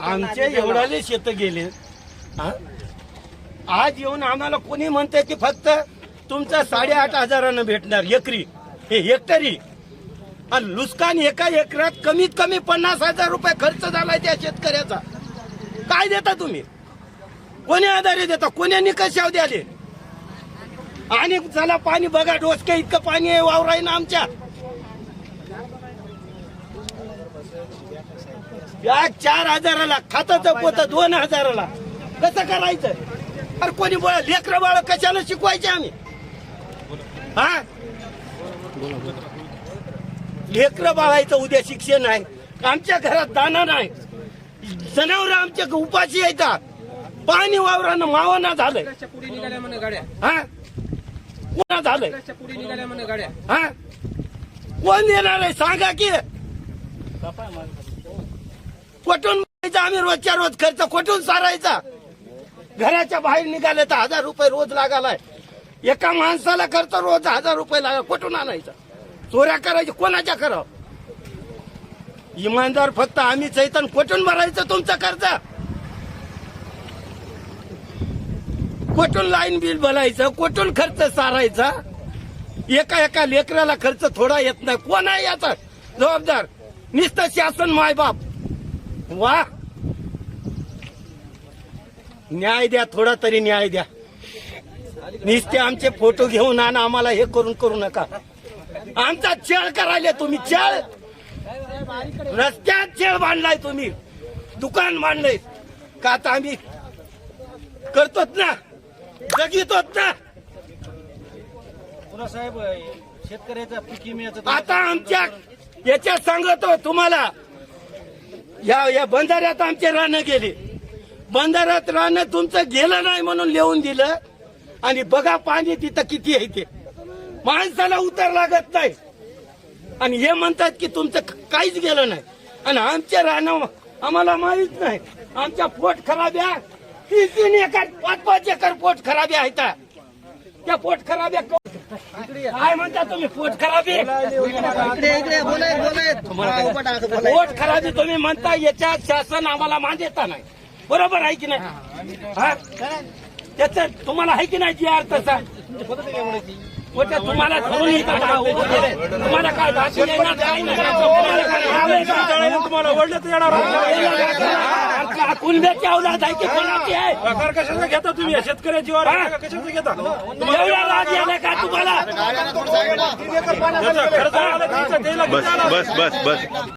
आमचे एवढाले शेत गेले. आज येऊन आम्हाला कोणी म्हणतंय की फक्त तुमचा साडेआठ हजारानं भेटणार एकरी. हे हेक्टरी. आणि लुस्कान एका एकरात कमीत कमी पन्नास हजार रुपये खर्च झाला त्या शेतकऱ्याचा. काय देता तुम्ही? कोणी आधारे देता? कोणी निकषाव द्याले? आणि चला पाणी बघा डोसके इतकं पाणी आहे वावराय ना आमच्या. बॅग चार हजाराला खाताचं पोत दोन हजाराला. कसं करायचं? अरे कोणी बोला लेकर बाळ कशाला शिकवायचे आम्ही? हा? लेकर बाळायचं उद्या शिक्षण आहे. आमच्या घरात दाना नाही. जनावर आमच्या उपाशी येतात. पाणी वावरानं मावाना झालंय. हा? कोणा झालंय? हा? कोण देणार आहे? सांगा की. कुठून भरायचा आम्ही रोजच्या रोज खर्च कुठून सारायचा? घराच्या बाहेर निघाले तर हजार रुपये रोज लागालाय. एका माणसाला खर्च रोज हजार रुपये लागा कुठून आणायचा? चोऱ्या करायच्या कोणाच्या करावं? इमानदार फक्त आम्हीच आहे तर कुठून भरायचं तुमचं कर्ज? कुठून लाईन बिल भरायचं? कुठून खर्च सारायचा? एका एका लेकराला खर्च थोडा येत नाही. कोण आहे याचा? जबाबदार? नुसतं शासन मायबाप वा. न्याय द्या थोडा तरी न्याय द्या. नुसते आमचे फोटो घेऊन आणा आम्हाला हे करून करू नका. आमचा छेळ करायले तुम्ही छेळ. रस्त्यात छेळ बांधलाय तुम्ही. दुकान बांधलंय. का आता आम्ही करतोच ना? जगितोच ना? पुन्हा साहेब शेतकऱ्याचा आता आमच्या याच्यात सांगतो तुम्हाला. या या बंधाऱ्यात आमचे रानं गेले. बंधाऱ्यात रानं तुमचं गेलं नाही म्हणून लिहून दिलं. आणि बघा पाणी तिथं किती आहे ते. माणसाला उतर लागत नाही. आणि हे म्हणतात की तुमचं काहीच गेलं नाही. आणि आमच्या रानं आम्हाला माहीत नाही. आमच्या पोट खराब्या तीन तीन एकर पाच पाच एकर पोट खराब्या आहेत त्या पोट खराब्या क- काय म्हणता तुम्ही? पोट खराबी? पोट खराबी तुम्ही म्हणता याच्यात शासन आम्हाला मान देता नाही. बरोबर आहे की नाही? हा? त्याचं तुम्हाला आहे की नाही जी अर्थ तसा तुम्हाला. तुम्हाला काय भाषण तुम्हाला ओढलं तर येणार का कुणब्याची अवलाद आहे की कोणाची आहे? कशाचा घेता तुम्ही? या शेतकऱ्याची हा? घेता? तुम्हाला याचा खर्च आला तुमचा, त्याला किती बस बस बस.